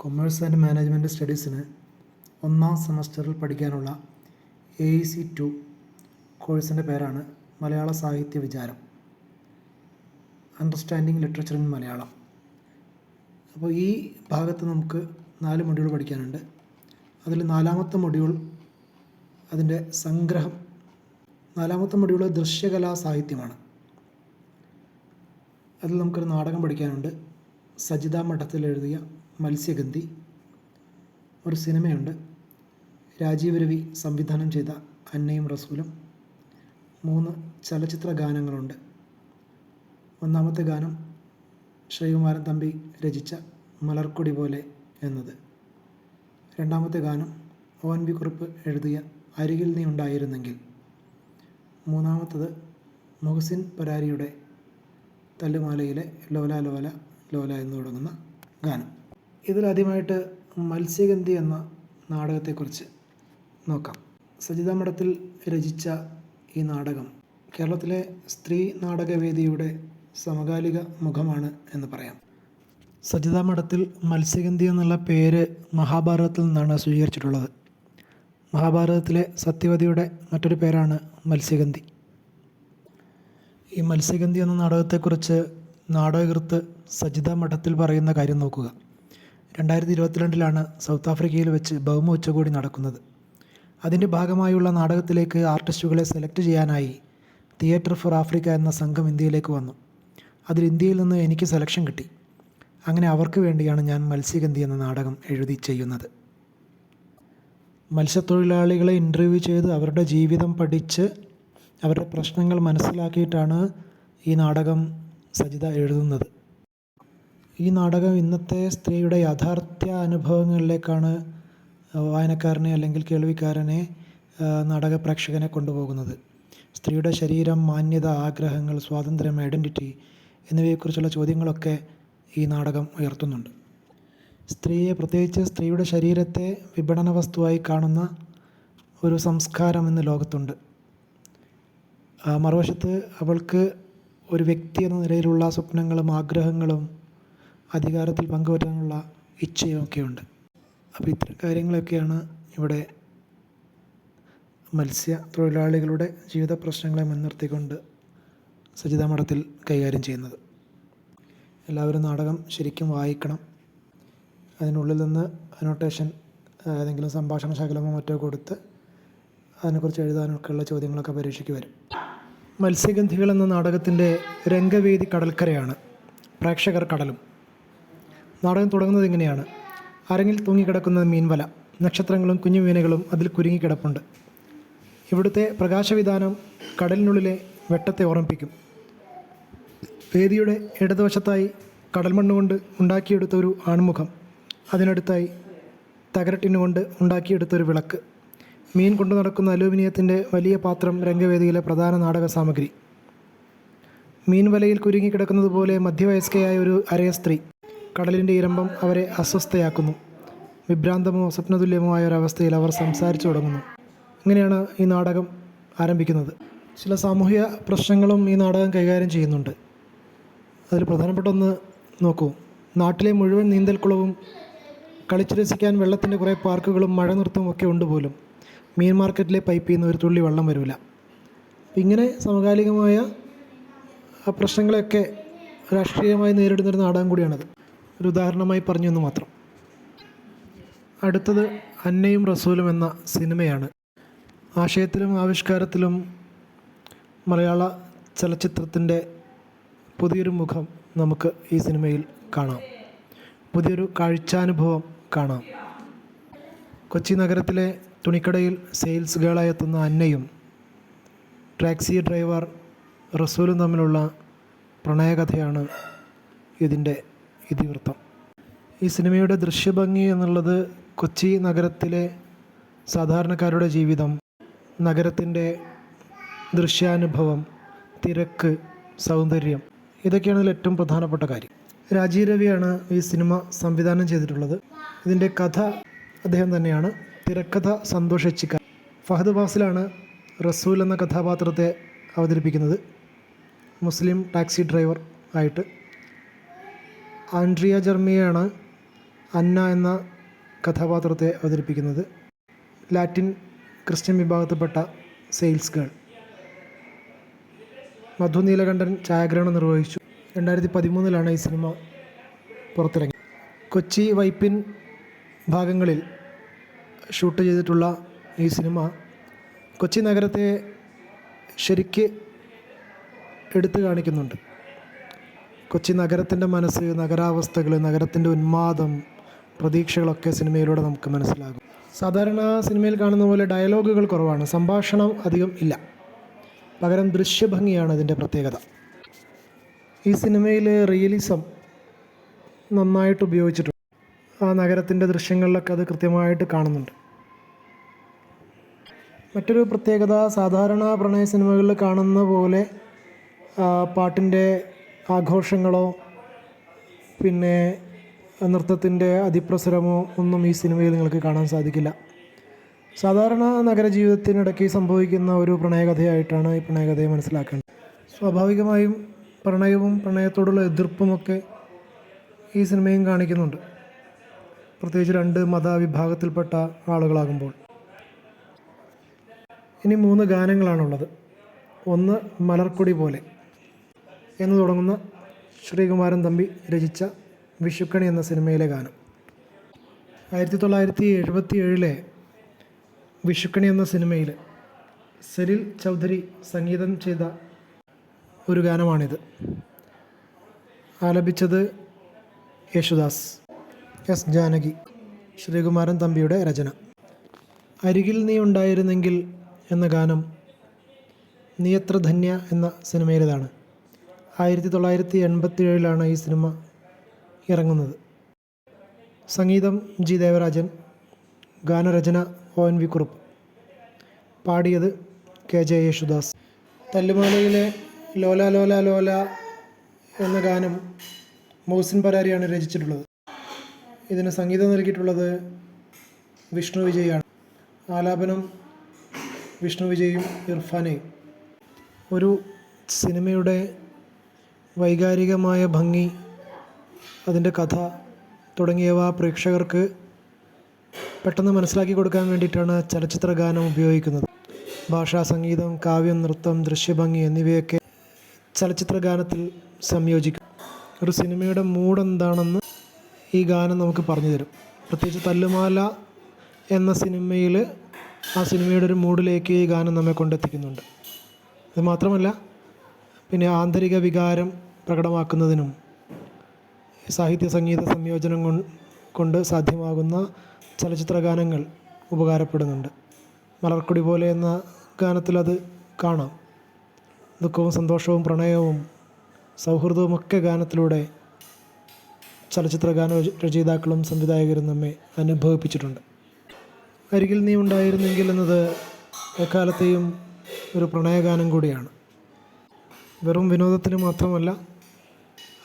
Commerce and management സ്റ്റഡീസിന് ഒന്നാം സെമസ്റ്ററിൽ പഠിക്കാനുള്ള എ ഇ സി ടു കോഴ്സിന്റെ പേരാണ് മലയാള സാഹിത്യ വിചാരം. അണ്ടർസ്റ്റാൻഡിങ് ലിറ്ററേച്ചർ ഇൻ മലയാളം അപ്പോൾ ഈ ഭാഗത്ത് നമുക്ക് നാല് മൊഡ്യൂൾ പഠിക്കാനുണ്ട്. അതിൽ നാലാമത്തെ മൊഡ്യൂൾ അതിന്റെ സംഗ്രഹം നാലാമത്തെ മൊഡ്യൂൾ ദൃശ്യകലാ സാഹിത്യമാണ്. അതിൽ നമുക്കൊരു നാടകം പഠിക്കാനുണ്ട്. സജിത മഠത്തിൽ എഴുതിയ മത്സ്യഗന്ധി ഒരു സിനിമയുണ്ട്. രാജീവ് രവി സംവിധാനം ചെയ്ത അന്നയും റസൂലും. മൂന്ന് ചലച്ചിത്ര ഗാനങ്ങളുണ്ട്. ഒന്നാമത്തെ ഗാനം ശ്രീകുമാരൻ തമ്പി രചിച്ച മലർക്കൊടി പോലെ എന്നത്. രണ്ടാമത്തെ ഗാനം ഒ എൻ വി കുറിപ്പ് എഴുതിയ അരികിൽ നീ ഉണ്ടായിരുന്നെങ്കിൽ. മൂന്നാമത്തത് മുഹസിൻ പരാരിയുടെ തല്ലുമാലയിലെ ലോല ലോല ലോല എന്ന് തുടങ്ങുന്ന ഗാനം. ഇതിലാദ്യമായിട്ട് മത്സ്യഗന്ധി എന്ന നാടകത്തെക്കുറിച്ച് നോക്കാം. സജിത മഠത്തിൽ രചിച്ച ഈ നാടകം കേരളത്തിലെ സ്ത്രീ നാടകവേദിയുടെ സമകാലിക മുഖമാണ് എന്ന് പറയാം. സജിത മഠത്തിൽ മത്സ്യഗന്ധി എന്നുള്ള പേര് മഹാഭാരതത്തിൽ നിന്നാണ് സ്വീകരിച്ചിട്ടുള്ളത്. മഹാഭാരതത്തിലെ സത്യവതിയുടെ മറ്റൊരു പേരാണ് മത്സ്യഗന്ധി. ഈ മത്സ്യഗന്ധി എന്ന നാടകത്തെക്കുറിച്ച് നാടകകൃത്ത് സജിത മഠത്തിൽ പറയുന്ന കാര്യം നോക്കുക. രണ്ടായിരത്തി ഇരുപത്തിരണ്ടിലാണ് സൗത്ത് ആഫ്രിക്കയിൽ വെച്ച് ഭൗമ ഉച്ചകോടി നടക്കുന്നത്. അതിന്റെ ഭാഗമായുള്ള നാടകത്തിലേക്ക് ആർട്ടിസ്റ്റുകളെ സെലക്ട് ചെയ്യാനായി തിയേറ്റർ ഫോർ ആഫ്രിക്ക എന്ന സംഘം ഇന്ത്യയിലേക്ക് വന്നു. അതിൽ ഇന്ത്യയിൽ നിന്ന് എനിക്ക് സെലക്ഷൻ കിട്ടി. അങ്ങനെ അവർക്ക് വേണ്ടിയാണ് ഞാൻ മത്സ്യഗന്ധി എന്ന നാടകം എഴുതി ചെയ്യുന്നത്. മത്സ്യത്തൊഴിലാളികളെ ഇന്റർവ്യൂ ചെയ്ത് അവരുടെ ജീവിതം പഠിച്ച് അവരുടെ പ്രശ്നങ്ങൾ മനസ്സിലാക്കിയിട്ടാണ് ഈ നാടകം സജിത എഴുതുന്നത്. ഈ നാടകം ഇന്നത്തെ സ്ത്രീയുടെ യാഥാർത്ഥ്യ അനുഭവങ്ങളിലേക്കാണ് വായനക്കാരനെ അല്ലെങ്കിൽ കേൾവിക്കാരനെ നാടക പ്രേക്ഷകനെ കൊണ്ടുപോകുന്നത്. സ്ത്രീയുടെ ശരീരം മാന്യത ആഗ്രഹങ്ങൾ സ്വാതന്ത്ര്യം ഐഡന്റിറ്റി എന്നിവയെക്കുറിച്ചുള്ള ചോദ്യങ്ങളൊക്കെ ഈ നാടകം ഉയർത്തുന്നുണ്ട്. സ്ത്രീയെ പ്രത്യേകിച്ച് സ്ത്രീയുടെ ശരീരത്തെ വിപണന വസ്തുവായി കാണുന്ന ഒരു സംസ്കാരം ഇന്ന് ലോകത്തുണ്ട്. മറുവശത്ത് അവൾക്ക് ഒരു വ്യക്തി എന്ന നിലയിലുള്ള സ്വപ്നങ്ങളും ആഗ്രഹങ്ങളും അധികാരത്തിൽ പങ്കുപറ്റാനുള്ള ഇച്ഛയുമൊക്കെയുണ്ട് അപ്പോൾ ഇത്തരം കാര്യങ്ങളൊക്കെയാണ് ഇവിടെ മത്സ്യ തൊഴിലാളികളുടെ ജീവിത പ്രശ്നങ്ങളെ മുൻനിർത്തിക്കൊണ്ട് സജിത മഠത്തിൽ കൈകാര്യം ചെയ്യുന്നത്. എല്ലാവരും നാടകം ശരിക്കും വായിക്കണം. അതിനുള്ളിൽ നിന്ന് അനോട്ടേഷൻ ഏതെങ്കിലും സംഭാഷണ ശകലമോ മറ്റോ കൊടുത്ത് അതിനെക്കുറിച്ച് എഴുതാനൊക്കെയുള്ള ചോദ്യങ്ങളൊക്കെ പരീക്ഷയ്ക്ക് വരും. മത്സ്യഗന്ധികൾ എന്ന നാടകത്തിന്റെ രംഗവേദി കടൽക്കരയാണ്. പ്രേക്ഷകർ കടലും. നാടകം തുടങ്ങുന്നത് ഇങ്ങനെയാണ് അരങ്ങിൽ തൂങ്ങിക്കിടക്കുന്ന മീൻവല നക്ഷത്രങ്ങളും കുഞ്ഞു മീനുകളും അതിൽ കുരുങ്ങിക്കിടപ്പുണ്ട്. ഇവിടുത്തെ പ്രകാശവിധാനം കടലിനുള്ളിലെ വെട്ടത്തെ ഓർമ്മിപ്പിക്കും. വേദിയുടെ ഇടതുവശത്തായി കടൽമണ്ണ് കൊണ്ട് ഉണ്ടാക്കിയെടുത്ത ഒരു ആൺമുഖം അതിനടുത്തായി തകരട്ടിനുകൊണ്ട് ഉണ്ടാക്കിയെടുത്തൊരു വിളക്ക്. മീൻ കൊണ്ടു നടക്കുന്ന അലൂമിനിയത്തിന്റെ വലിയ പാത്രം രംഗവേദിയിലെ പ്രധാന നാടക സാമഗ്രി. മീൻവലയിൽ കുരുങ്ങിക്കിടക്കുന്നത് പോലെ മധ്യവയസ്കയായ ഒരു അരയ സ്ത്രീ കടലിന്റെ ഇരമ്പം അവരെ അസ്വസ്ഥയാക്കുന്നു. വിഭ്രാന്തമോ സ്വപ്നതുല്യമോ ആയ ഒരവസ്ഥയിൽ അവർ സംസാരിച്ചു തുടങ്ങുന്നു. ഇങ്ങനെയാണ് ഈ നാടകം ആരംഭിക്കുന്നത്. ചില സാമൂഹിക പ്രശ്നങ്ങളും ഈ നാടകം കൈകാര്യം ചെയ്യുന്നുണ്ട്. അതിൽ പ്രധാനപ്പെട്ട ഒന്ന് നോക്കൂ. നാട്ടിലെ മുഴുവൻ നീന്തൽക്കുളവും കളിച്ചു രസിക്കാൻ വെള്ളത്തിന്റെ കുറേ പാർക്കുകളും മഴ നിർത്തും ഒക്കെ ഉണ്ട് പോലും. മീൻ മാർക്കറ്റിലെ പൈപ്പിൽ നിന്ന് ഒരു തുള്ളി വെള്ളം വരില്ല ഇങ്ങനെ സമകാലികമായ പ്രശ്നങ്ങളെയൊക്കെ രാഷ്ട്രീയമായി നേരിടുന്നൊരു നാടകം കൂടിയാണത്. ഒരു ഉദാഹരണമായി പറഞ്ഞു എന്ന് മാത്രം. അടുത്തത് അന്നയും റസൂലും എന്ന സിനിമയാണ്. ആശയത്തിലും ആവിഷ്കാരത്തിലും മലയാള ചലച്ചിത്രത്തിന്റെ പുതിയൊരു മുഖം നമുക്ക് ഈ സിനിമയിൽ കാണാം. പുതിയൊരു കാഴ്ചാനുഭവം കാണാം. കൊച്ചി നഗരത്തിലെ തുണിക്കടയിൽ സെയിൽസ് ഗേളായി എത്തുന്ന അന്നയും ടാക്സി ഡ്രൈവർ റസൂലും തമ്മിലുള്ള പ്രണയകഥയാണ് ഇതിന്റെ ഇതിവൃത്തം. ഈ സിനിമയുടെ ദൃശ്യഭംഗി എന്നുള്ളത് കൊച്ചി നഗരത്തിലെ സാധാരണക്കാരുടെ ജീവിതം നഗരത്തിന്റെ ദൃശ്യാനുഭവം തിരക്ക് സൗന്ദര്യം ഇതൊക്കെയാണ് ഇതിൽ ഏറ്റവും പ്രധാനപ്പെട്ട കാര്യം. രാജീവ് രവിയാണ് ഈ സിനിമ സംവിധാനം ചെയ്തിട്ടുള്ളത്. ഇതിന്റെ കഥ അദ്ദേഹം തന്നെയാണ്. തിരക്കഥ സന്തോഷിച്ചിക്ക ഫഹദ് ബാസിലാണ് റസൂൽ എന്ന കഥാപാത്രത്തെ അവതരിപ്പിക്കുന്നത്. മുസ്ലിം ടാക്സി ഡ്രൈവർ ആയിട്ട്. ആൻഡ്രിയ ജർമിയാണ് അന്ന എന്ന കഥാപാത്രത്തെ അവതരിപ്പിക്കുന്നത്. ലാറ്റിൻ ക്രിസ്ത്യൻ വിഭാഗത്തിൽപ്പെട്ട സെയിൽസ് ഗേൾ. മധു നീലകണ്ഠൻ ഛായാഗ്രഹണം നിർവഹിച്ചു. രണ്ടായിരത്തി പതിമൂന്നിലാണ് ഈ സിനിമ പുറത്തിറങ്ങി കൊച്ചി വൈപ്പിൻ ഭാഗങ്ങളിൽ ഷൂട്ട് ചെയ്തിട്ടുള്ള ഈ സിനിമ കൊച്ചി നഗരത്തെ ശരിക്ക് എടുത്തു കാണിക്കുന്നുണ്ട്. കൊച്ചി നഗരത്തിന്റെ മനസ്സ് നഗരാവസ്ഥകൾ നഗരത്തിന്റെ ഉന്മാദം പ്രതീക്ഷകളൊക്കെ സിനിമയിലൂടെ നമുക്ക് മനസ്സിലാകും. സാധാരണ സിനിമയിൽ കാണുന്ന പോലെ ഡയലോഗുകൾ കുറവാണ് സംഭാഷണം അധികം ഇല്ല. പകരം ദൃശ്യഭംഗിയാണ് ഇതിന്റെ പ്രത്യേകത. ഈ സിനിമയിൽ റിയലിസം നന്നായിട്ട് ഉപയോഗിച്ചിട്ടുണ്ട്. ആ നഗരത്തിന്റെ ദൃശ്യങ്ങളിലൊക്കെ അത് കൃത്യമായിട്ട് കാണുന്നുണ്ട്. മറ്റൊരു പ്രത്യേകത സാധാരണ പ്രണയ സിനിമകളിൽ കാണുന്ന പോലെ പാട്ടിന്റെ ആഘോഷങ്ങളോ പിന്നെ നൃത്തത്തിന്റെ അതിപ്രസരമോ ഒന്നും ഈ സിനിമയിൽ നിങ്ങൾക്ക് കാണാൻ സാധിക്കില്ല. സാധാരണ നഗരജീവിതത്തിനിടയ്ക്ക് സംഭവിക്കുന്ന ഒരു പ്രണയകഥയായിട്ടാണ് ഈ പ്രണയകഥയെ മനസ്സിലാക്കേണ്ടത്. സ്വാഭാവികമായും പ്രണയവും പ്രണയത്തോടുള്ള എതിർപ്പുമൊക്കെ ഈ സിനിമയും കാണിക്കുന്നുണ്ട്. പ്രത്യേകിച്ച് രണ്ട് മതവിഭാഗത്തിൽപ്പെട്ട ആളുകളാകുമ്പോൾ. ഇനി മൂന്ന് ഗാനങ്ങളാണുള്ളത്. ഒന്ന് മലർക്കൊടി പോലെ. എന്ന് തുടങ്ങുന്ന ശ്രീകുമാരൻ തമ്പി രചിച്ച വിഷുക്കണി എന്ന സിനിമയിലെ ഗാനം. ആയിരത്തി തൊള്ളായിരത്തി എഴുപത്തി ഏഴിലെ വിഷുക്കണി എന്ന സിനിമയിൽ സലിൽ ചൗധരി സംഗീതം ചെയ്ത ഒരു ഗാനമാണിത്. ആലപിച്ചത് യേശുദാസ് എസ് ജാനകി ശ്രീകുമാരൻ തമ്പിയുടെ രചന. അരികിൽ നീ ഉണ്ടായിരുന്നെങ്കിൽ എന്ന ഗാനം നീ എത്ര ധന്യ എന്ന സിനിമയിലേതാണ്. ആയിരത്തി തൊള്ളായിരത്തി എൺപത്തി ഏഴിലാണ് ഈ സിനിമ ഇറങ്ങുന്നത്. സംഗീതം ജി ദേവരാജൻ ഗാനരചന ഒ എൻ വി കുറുപ്പ് പാടിയത് കെ ജെ യേശുദാസ്. തല്ലുമാലയിലെ ലോല ലോല ലോല എന്ന ഗാനം മൗസിൻ പരാരിയാണ് രചിച്ചിട്ടുള്ളത്. ഇതിന് സംഗീതം നൽകിയിട്ടുള്ളത് വിഷ്ണു വിജയാണ് ആലാപനം വിഷ്ണു വിജയും ഇർഫാനെയും. ഒരു സിനിമയുടെ വൈകാരികമായ ഭംഗി അതിന്റെ കഥ തുടങ്ങിയവ പ്രേക്ഷകർക്ക് പെട്ടെന്ന് മനസ്സിലാക്കി കൊടുക്കാൻ വേണ്ടിയിട്ടാണ് ചലച്ചിത്ര ഗാനം ഉപയോഗിക്കുന്നത്. ഭാഷാ സംഗീതം കാവ്യം നൃത്തം ദൃശ്യഭംഗി എന്നിവയൊക്കെ ചലച്ചിത്ര ഗാനത്തിൽ സംയോജിക്കും. ഒരു സിനിമയുടെ മൂഡ് എന്താണെന്ന് ഈ ഗാനം നമുക്ക് പറഞ്ഞു തരും. പ്രത്യേകിച്ച് തല്ലുമാല എന്ന സിനിമയിൽ ആ സിനിമയുടെ ഒരു മൂഡിലേക്ക് ഈ ഗാനം നമ്മെ കൊണ്ടെത്തിക്കുന്നുണ്ട്. അത് മാത്രമല്ല പിന്നെ ആന്തരിക വികാരം പ്രകടമാക്കുന്നതിനും സാഹിത്യ സംഗീത സംയോജനം കൊണ്ട് സാധ്യമാകുന്ന ചലച്ചിത്ര ഗാനങ്ങൾ ഉപകാരപ്പെടുന്നുണ്ട്. മലർക്കൊടി പോലെ എന്ന ഗാനത്തിൽ അത് കാണാം. ദുഃഖവും സന്തോഷവും പ്രണയവും സൗഹൃദവും ഒക്കെ ഗാനത്തിലൂടെ ചലച്ചിത്ര ഗാന രചയിതാക്കളും സംവിധായകരും നമ്മെ അനുഭവിപ്പിച്ചിട്ടുണ്ട്. അരികിൽ നീ ഉണ്ടായിരുന്നെങ്കിൽ എന്നത് എക്കാലത്തെയും ഒരു പ്രണയഗാനം കൂടിയാണ്. വെറും വിനോദത്തിന് മാത്രമല്ല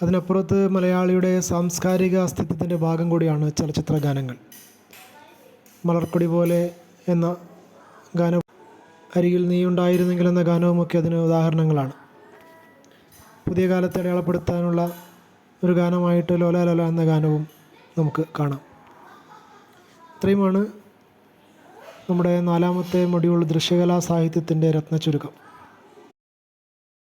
അതിനപ്പുറത്ത് മലയാളിയുടെ സാംസ്കാരിക അസ്തിത്വത്തിന്റെ ഭാഗം കൂടിയാണ് ചലച്ചിത്ര ഗാനങ്ങൾ. മലർക്കൊടി പോലെ എന്ന ഗാനം അരികിൽ നീ ഉണ്ടായിരുന്നെങ്കിൽ എന്ന ഗാനവുമൊക്കെ അതിന് ഉദാഹരണങ്ങളാണ്. പുതിയ കാലത്തെ അടയാളപ്പെടുത്താനുള്ള ഒരു ഗാനമായിട്ട് ലോല ലോല എന്ന ഗാനവും നമുക്ക് കാണാം. ഇത്രയുമാണ് നമ്മുടെ നാലാമത്തെ മൊഡ്യൂൾ ദൃശ്യകലാ സാഹിത്യത്തിന്റെ രത്നച്ചുരുക്കം.